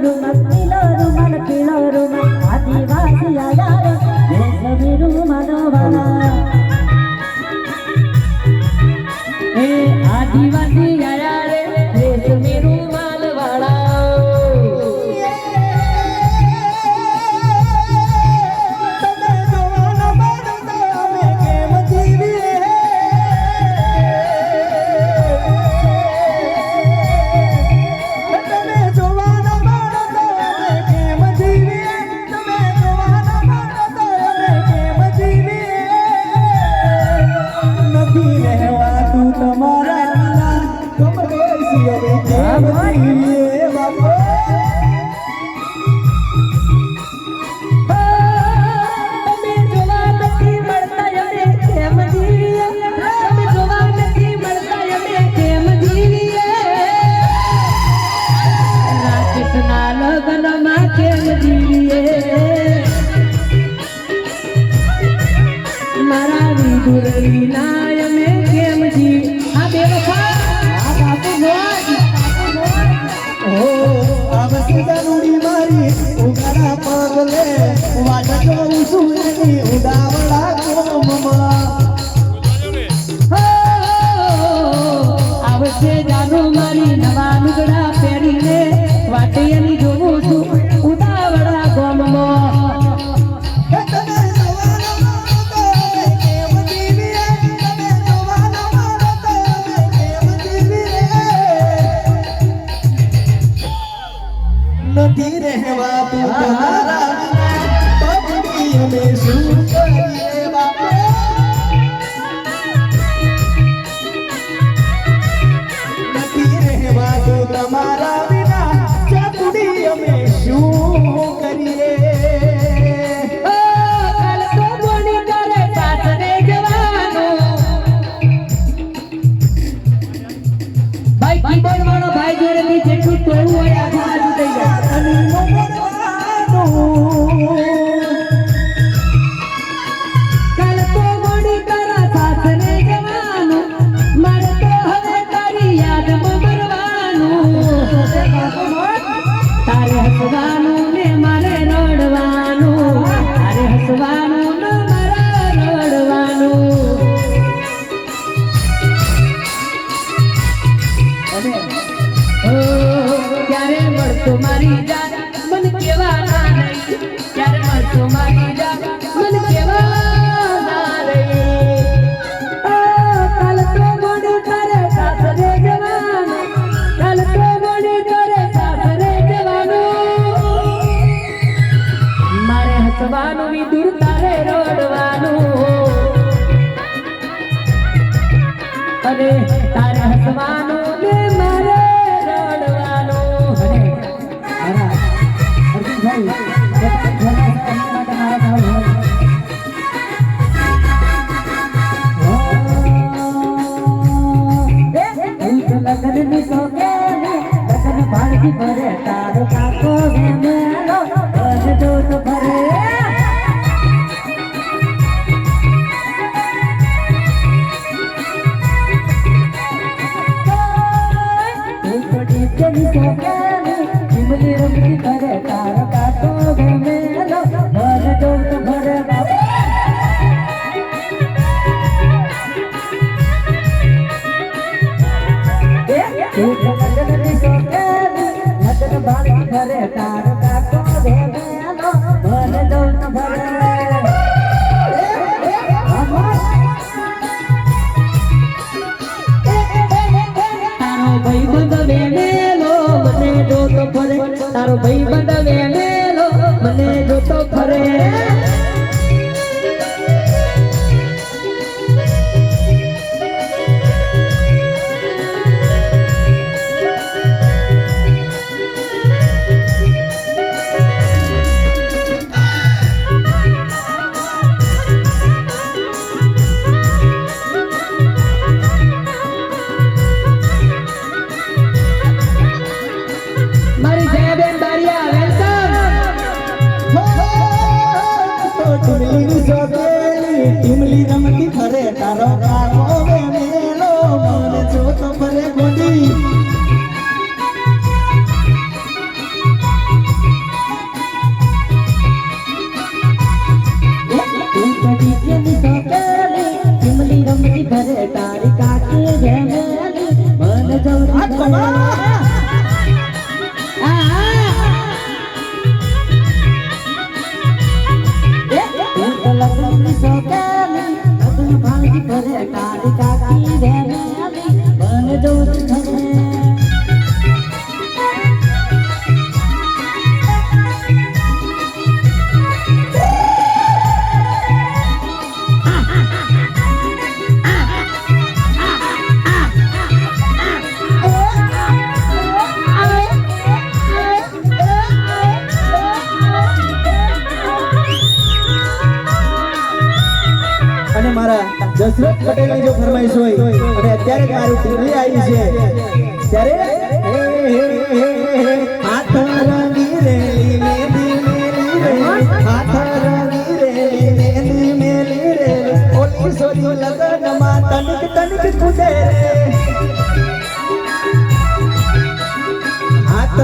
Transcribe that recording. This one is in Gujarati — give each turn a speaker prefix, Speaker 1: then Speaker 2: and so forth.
Speaker 1: todo, mas સુરવી નાય મે કેમજી આ બે વખત આ બાપુ ગોળ
Speaker 2: ઓ, આવશે
Speaker 1: જાનો મારી નવા નુગડા. Uhum. રે તારે હસવાનું ને મારે રડવાનું?
Speaker 3: લગ્નની સોગે લગ્ન ભાણકી ભરે, તારો કાકો ને ભરે તાર કાકો ભરે ભરે દોન ભરે વેમેલો મને જોતો ફરે. ઢીમલી ધમકી ખરે તારો કાકો વે
Speaker 1: મેલો મને જો તો ભલે ગોડી. ભરે તારી કાકી રે મને જવું so good.
Speaker 2: พาที่เธอได้ตาดีกากี
Speaker 4: જસરત પટેલની જો ફરમાઈશ હોય અને અત્યારે મારું ટીવી આવી છે ત્યારે હાથ રંગી રેલી મેલી રે હાથ રંગી રેલી મેલી મેલી રે ઓલી સોરી લગનમાં તનક તનક રે હાથ